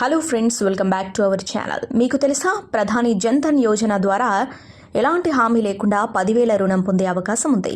Hello friends welcome back to our channel మీకు తెలుసా? ప్రధాని జన్ధన్ యోజన ద్వారా ఎలాంటి హామీ లేకుండా పదివేల రుణం పొందే అవకాశం ఉంది.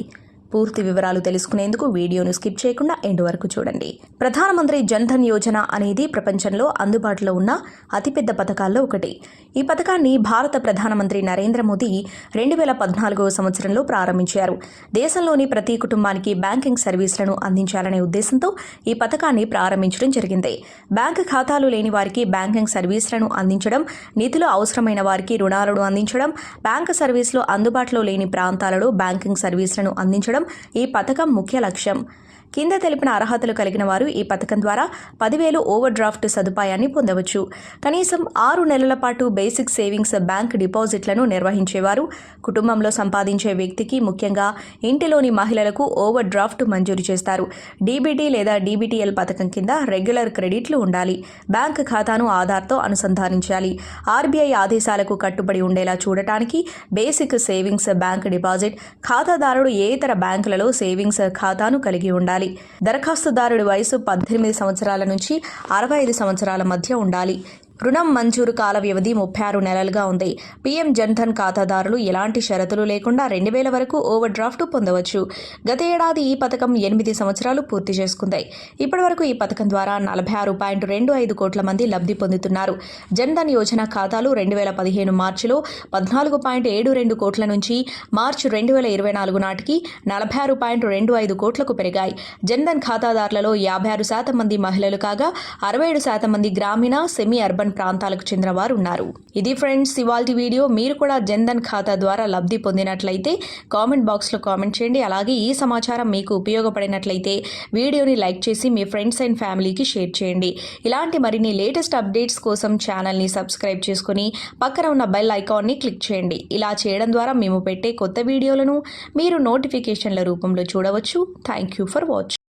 పూర్తి వివరాలు తెలుసుకునేందుకు వీడియోను స్కిప్ చేయకుండా ఎండ్ వరకు చూడండి. ప్రధానమంత్రి జన్ధన్ యోజన అనేది ప్రపంచంలో అందుబాటులో ఉన్న అతిపెద్ద పథకాల్లో ఒకటి. ఈ పథకాన్ని భారత ప్రధానమంత్రి నరేంద్ర మోదీ రెండు వేల పద్నాలుగవ సంవత్సరంలో ప్రారంభించారు. దేశంలోని ప్రతి కుటుంబానికి బ్యాంకింగ్ సర్వీసులను అందించాలనే ఉద్దేశంతో ఈ పథకాన్ని ప్రారంభించడం జరిగింది. బ్యాంక్ ఖాతాలు లేని వారికి బ్యాంకింగ్ సర్వీసులను అందించడం నిధులు అవసరమైన వారికి రుణాలను అందించడం బ్యాంక్ సర్వీసులు అందుబాటులో లేని ప్రాంతాలలో బ్యాంకింగ్ సర్వీసులను అందించడం ఈ పథకం ముఖ్య లక్ష్యం. కింద తెలిపిన అర్హతలు కలిగిన వారు ఈ పథకం ద్వారా పదివేలు ఓవర్ డ్రాఫ్ట్ సదుపాయాన్ని పొందవచ్చు. కనీసం ఆరు నెలల పాటు బేసిక్ సేవింగ్స్ బ్యాంక్ డిపాజిట్లను నిర్వహించేవారు కుటుంబంలో సంపాదించే వ్యక్తికి ముఖ్యంగా ఇంటిలోని మహిళలకు ఓవర్ డ్రాఫ్ట్ మంజూరు చేస్తారు. డీబీటీ లేదా డీబీటీఎల్ పథకం కింద రెగ్యులర్ క్రెడిట్లు ఉండాలి. బ్యాంక్ ఖాతాను ఆధార్తో అనుసంధానించాలి. ఆర్బీఐ ఆదేశాలకు కట్టుబడి ఉండేలా చూడటానికి బేసిక్ సేవింగ్స్ బ్యాంక్ డిపాజిట్ ఖాతాదారుడు ఏ ఇతర బ్యాంకులలో సేవింగ్స్ ఖాతాను కలిగి ఉండాలి. దరఖాస్తుదారుడి వయసు పద్దెనిమిది సంవత్సరాల నుంచి అరవై ఐదు సంవత్సరాల మధ్య ఉండాలి. రుణం మంజూరు కాల వ్యవధి ముప్పై ఆరు నెలలుగా ఉంది. పీఎం జన్ధన్ ఖాతాదారులు ఎలాంటి షరతులు లేకుండా రెండు వేల వరకు ఓవర్ డ్రాఫ్ట్ పొందవచ్చు. గత ఏడాది ఈ పథకం ఎనిమిది సంవత్సరాలు పూర్తి చేసుకుంది. ఇప్పటివరకు ఈ పథకం ద్వారా నలభై ఆరు పాయింట్ రెండు ఐదు కోట్ల మంది లబ్ధి పొందుతున్నారు. జన్ధన్ యోజన ఖాతాలు రెండు వేల పదిహేను మార్చిలో పద్నాలుగు పాయింట్ ఏడు రెండు కోట్ల నుంచి మార్చి రెండు వేల ఇరవై నాలుగు నాటికి నలభై ఆరు పాయింట్ రెండు ఐదు కోట్లకు పెరిగాయి. జన్ధన్ ఖాతాదారులలో యాభై ఆరు శాతం మంది మహిళలు కాగా అరవై ఏడు శాతం మంది గ్రామీణ సెమీ అర్బన్ ప్రాంతాలకు చెందిన వారు ఉన్నారు ఇది ఫ్రెండ్స్ ఇవాల్టి వీడియో మీరు కూడా జన్ధన్ ఖాతా ద్వారా లబ్ధి పొందినట్లయితే కామెంట్ బాక్స్లో కామెంట్ చేయండి. అలాగే ఈ సమాచారం మీకు ఉపయోగపడినట్లయితే వీడియోని లైక్ చేసి మీ ఫ్రెండ్స్ అండ్ ఫ్యామిలీకి షేర్ చేయండి. ఇలాంటి మరిన్ని లేటెస్ట్ అప్డేట్స్ కోసం ఛానల్ని సబ్స్క్రైబ్ చేసుకుని పక్కన ఉన్న బెల్ ఐకాన్ని క్లిక్ చేయండి. ఇలా చేయడం ద్వారా మేము పెట్టే కొత్త వీడియోలను మీరు నోటిఫికేషన్ల రూపంలో చూడవచ్చు. Thank you for watching